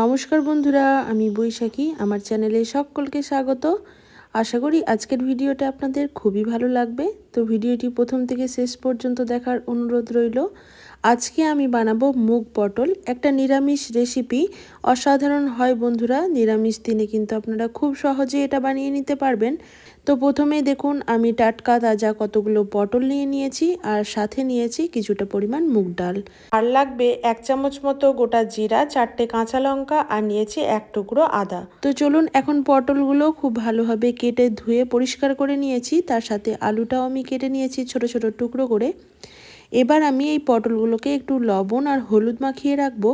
নমস্কার বন্ধুরা, আমি বৈশাখী। আমার চ্যানেলে সকলকে স্বাগত। আশা করি আজকের ভিডিওটা আপনাদের খুবই ভালো লাগবে। তো ভিডিওটি প্রথম থেকে শেষ পর্যন্ত দেখার অনুরোধ রইল। আজকে আমি বানাবো মুগ পটল। একটা নিরামিষ রেসিপি অসাধারণ হয় বন্ধুরা, নিরামিষ দিনে কিন্তু আপনারা খুব সহজে এটা বানিয়ে নিতে পারবেন। তো প্রথমেই দেখুন, আমি টাটকা তাজা কতগুলো পটল নিয়ে নিয়েছি আর সাথে নিয়েছি কিছুটা পরিমাণ মুগ ডাল। আর লাগবে এক চামচ মতো গোটা জিরা, চারটে কাঁচা লঙ্কা আর নিয়েছি এক টুকরো আদা। তো চলুন, এখন পটলগুলো খুব ভালোভাবে কেটে ধুয়ে পরিষ্কার করে নিয়েছি। তার সাথে আলুটাও আমি কেটে নিয়েছি ছোট ছোট টুকরো করে। এবার আমি এই পটলগুলোকে একটু লবণ আর হলুদ মাখিয়ে রাখব।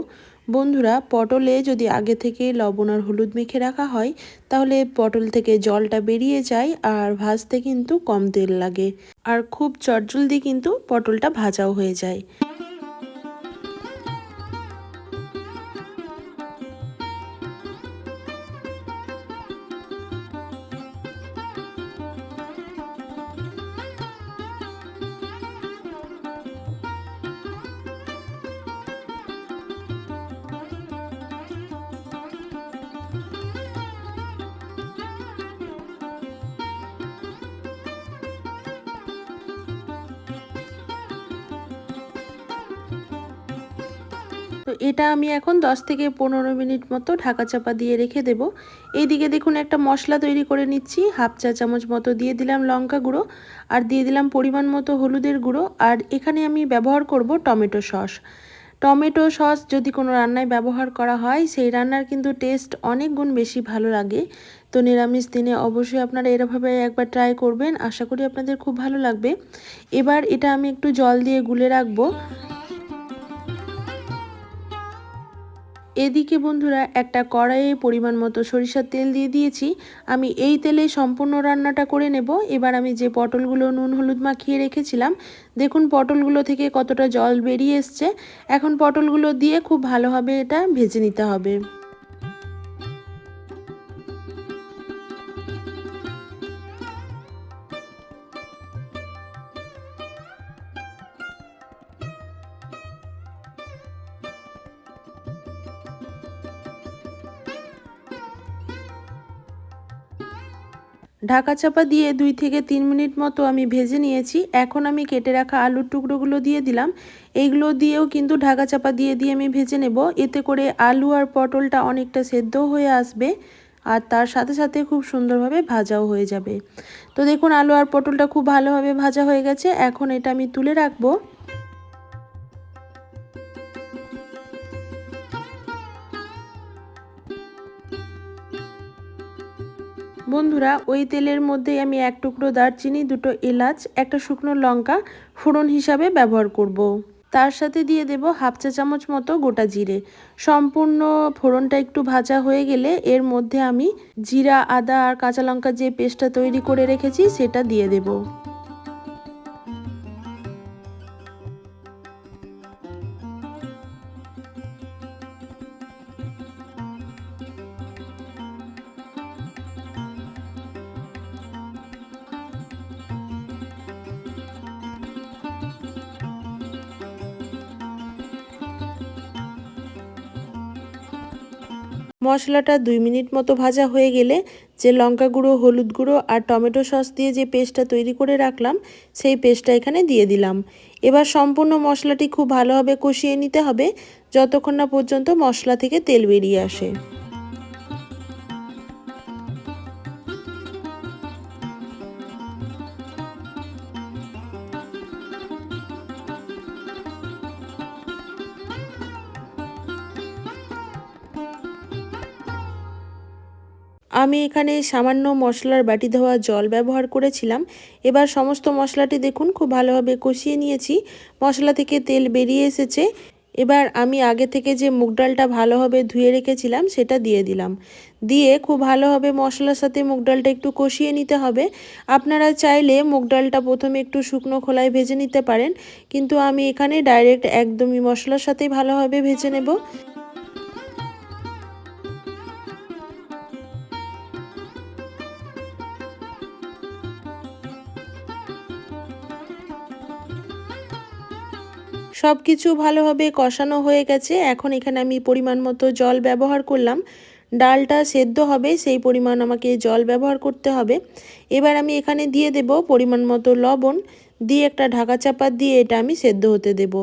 বন্ধুরা, পটলে যদি আগে থেকে লবণ আর হলুদ মেখে রাখা হয়, তাহলে পটল থেকে জলটা বেরিয়ে যায় আর ভাজতে কিন্তু কম তেল লাগে। আর খুব চটজলদি কিন্তু পটলটা ভাজাও হয়ে যায়। তো এটা আমি এখন 10 থেকে পনেরো মিনিট মতো ঢাকা চাপা দিয়ে রেখে দেব। এইদিকে দেখুন একটা মশলা তৈরি করে নিচ্ছি। হাফ চা চামচ মতো দিয়ে দিলাম লঙ্কা গুঁড়ো আর দিয়ে দিলাম পরিমাণ মতো হলুদের গুঁড়ো। আর এখানে আমি ব্যবহার করব টমেটো সস। টমেটো সস যদি কোনো রান্নায় ব্যবহার করা হয়, সেই রান্নার কিন্তু টেস্ট অনেক গুণ বেশি ভালো লাগে। তো নিরামিষ দিনে অবশ্যই আপনারা এরভাবে একবার ট্রাই করবেন। আশা করি আপনাদের খুব ভালো লাগবে। এবার এটা আমি একটু জল দিয়ে গুলে রাখব। এদিকে বন্ধুরা, একটা কড়াইয়ে পরিমাণ মতো সরিষার তেল দিয়ে দিয়েছি। আমি এই তেলে সম্পূর্ণ রান্নাটা করে নেব। এবার আমি যে পটলগুলো নুন হলুদ মাখিয়ে রেখেছিলাম, দেখুন পটলগুলো থেকে কতটা জল বেরিয়ে এসছে। এখন পটলগুলো দিয়ে খুব ভালোভাবে এটা ভেজে নিতে হবে। ঢাকা চাপা দিয়ে দুই থেকে তিন মিনিট মতো আমি ভেজে নিয়েছি। এখন আমি কেটে রাখা আলুর টুকরোগুলো দিয়ে দিলাম। এইগুলো দিয়েও কিন্তু ঢাকা চাপা দিয়ে দিয়ে আমি ভেজে নেব। এতে করে আলু আর পটলটা অনেকটা সেদ্ধ হয়ে আসবে আর তার সাথে সাথে খুব সুন্দরভাবে ভাজাও হয়ে যাবে। তো দেখুন, আলু আর পটলটা খুব ভালোভাবে ভাজা হয়ে গেছে। এখন এটা আমি তুলে রাখব। বন্ধুরা, ওই তেলের মধ্যে আমি এক টুকরো দারচিনি, দুটো এলাচ, একটা শুকনো লঙ্কা ফোড়ন হিসাবে ব্যবহার করব। তার সাথে দিয়ে দেব হাফ চা চামচ মতো গোটা জিরে সম্পূর্ণ ফোড়নটা একটু ভাজা হয়ে গেলে এর মধ্যে আমি জিরা, আদা আর কাঁচা লঙ্কা যে পেস্টটা তৈরি করে রেখেছি, সেটা দিয়ে দেবো মশলাটা দুই মিনিট মতো ভাজা হয়ে গেলে যে লঙ্কা গুঁড়ো, হলুদ গুঁড়ো আর টমেটো সস দিয়ে যে পেস্টটা তৈরি করে রাখলাম, সেই পেস্টটা এখানে দিয়ে দিলাম। এবার সম্পূর্ণ মশলাটি খুব ভালোভাবে কষিয়ে নিতে হবে, যতক্ষণ না পর্যন্ত মশলা থেকে তেল বেরিয়ে আসে। আমি এখানে সামান্য মশলার বাটি ধোয়া জল ব্যবহার করেছিলাম। এবার সমস্ত মশলাটি দেখুন, খুব ভালোভাবে কষিয়ে নিয়েছি। মশলা থেকে তেল বেরিয়ে এসেছে। এবার আমি আগে থেকে যে মুগ ডালটা ভালোভাবে ধুয়ে রেখেছিলাম, সেটা দিয়ে দিলাম। দিয়ে খুব ভালোভাবে মশলার সাথে মুগ ডালটা একটু কষিয়ে নিতে হবে। আপনারা চাইলে মুগ ডালটা প্রথমে একটু শুকনো খোলায় ভেজে নিতে পারেন। কিন্তু আমি এখানে ডাইরেক্ট একদমই মশলার সাথেই ভালোভাবে ভেজে নেব। সব কিছু ভালোভাবে কষানো হয়ে গেছে। এখন এখানে আমি পরিমাণ মতো জল ব্যবহার করলাম। ডালটা সেদ্ধ হবে, সেই পরিমাণ আমাকে জল ব্যবহার করতে হবে। এবার আমি এখানে দিয়ে দেব পরিমাণ মতো লবণ। দিয়ে একটা ঢাকা চাপা দিয়ে এটা আমি সেদ্ধ হতে দেব।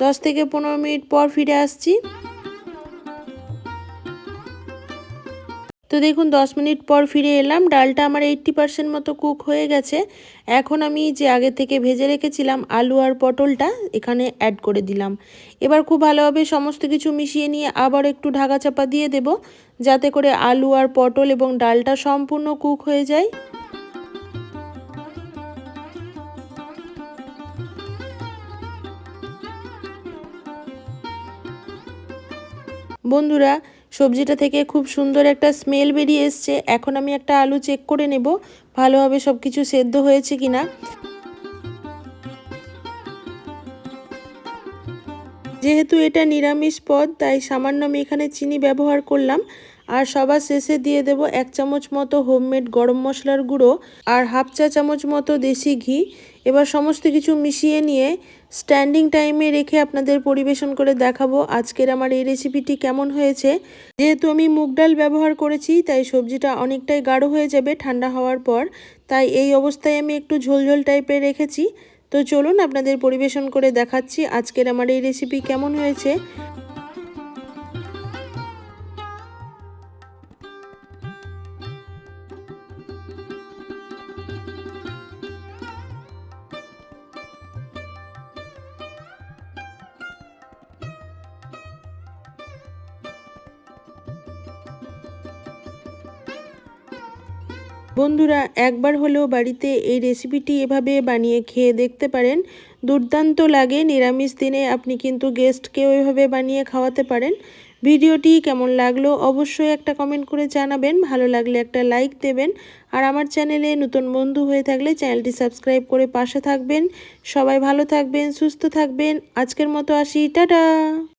দশ থেকে পনেরো মিনিট পর ফিরে আসছি। তো দেখুন, দশ মিনিট পর ফিরে এলাম। ডালটা আমার এইট্টি পারসেন্ট মতো কুক হয়ে গেছে। এখন আমি যে আগে থেকে ভেজে রেখেছিলাম আলু আর পটলটা, এখানে অ্যাড করে দিলাম। এবার খুব ভালোভাবে সমস্ত কিছু মিশিয়ে নিয়ে আবার একটু ঢাকা চাপা দিয়ে দেব, যাতে করে আলু আর পটল এবং ডালটা সম্পূর্ণ কুক হয়ে যায়। বন্ধুরা সবজিটা থেকে খুব সুন্দর একটা স্মেল বেরিয়ে এসছে। এখন আমি একটা আলু চেক করে নেব, ভালোভাবে সব কিছু সেদ্ধ হয়েছে কি না যেহেতু এটা নিরামিষ পদ, তাই সামান্য আমি এখানে চিনি ব্যবহার করলাম। আর সবার শেষে দিয়ে দেব এক চামচ মতো হোমমেড গরম মশলার গুঁড়ো আর হাফ চা চামচ মতো দেশি ঘি। এবার সমস্ত কিছু মিশিয়ে নিয়ে স্ট্যান্ডিং টাইমে রেখে আপনাদের পরিবেশন করে দেখাবো আজকের আমার এই রেসিপিটি কেমন হয়েছে। যেহেতু আমি মুগ ডাল ব্যবহার করেছি, তাই সবজিটা অনেকটাই গাঢ় হয়ে যাবে ঠান্ডা হওয়ার পর। তাই এই অবস্থায় আমি একটু ঝোলঝোল টাইপের রেখেছি। তো চলুন আপনাদের পরিবেশন করে দেখাচ্ছি আজকের আমার এই রেসিপি কেমন হয়েছে। বন্ধুরা, একবার হলেও বাড়িতে এই রেসিপিটি এভাবে বানিয়ে খেয়ে দেখতে পারেন। দুর্দান্ত লাগে, নিরামিষ দিনে আপনি কিন্তু গেস্টকেও এভাবে বানিয়ে খাওয়াতে পারেন। ভিডিওটি কেমন লাগল অবশ্যই একটা কমেন্ট করে জানাবেন। ভালো লাগলে একটা লাইক দেবেন। আর আমার চ্যানেলে নতুন বন্ধু হয়ে থাকলে চ্যানেলটি সাবস্ক্রাইব করে পাশে থাকবেন। সবাই ভালো থাকবেন, সুস্থ থাকবেন। আজকের মতো আসি, টাটা!